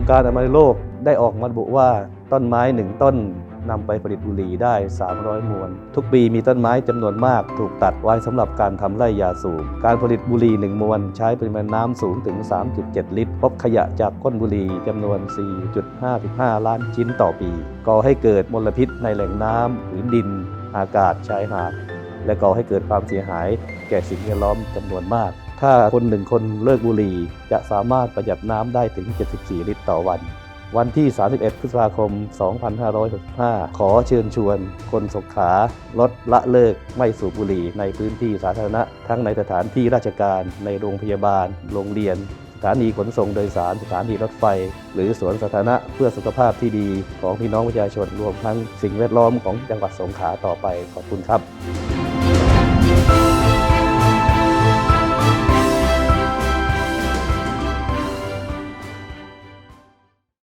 องการอนามัยโลกได้ออกมาระบุว่าต้นไม้หนึ่งต้นนำไปผลิตบุหรี่ได้ 300 มวน ทุกปีมีต้นไม้จำนวนมากถูกตัดไว้สำหรับการทำไร่ยาสูบ การผลิตบุหรี่หนึ่งมวน ใช้ปริมาณน้ำสูงถึง 3.7 ลิตร พบขยะจากก้นบุหรี่จำนวน 4.55 ล้านชิ้นต่อปี ก่อให้เกิดมลพิษในแหล่งน้ำผืนดิน อากาศชายหาด และก่อให้เกิดความเสียหายแก่สิ่งแวดล้อมจำนวนมาก ถ้าคนหนึ่งคนเลิกบุหรี่จะสามารถประหยัดน้ำได้ถึง 74 ลิตรต่อวัน วันที่ 31 พฤษภาคม 2565 ขอเชิญชวน คนสงขลาลดละเลิกไม่สูบบุหรี่ในพื้นที่สาธารณะ ทั้งในสถานที่ราชการ ในโรงพยาบาล โรงเรียนสถานีขนส่งโดยสาร สถานีรถไฟ หรือสวนสาธารณะเพื่อสุขภาพที่ดีของพี่น้องประชาชนรวมทั้งสิ่งแวดล้อมของจังหวัดสงขลาต่อไปขอบคุณครับ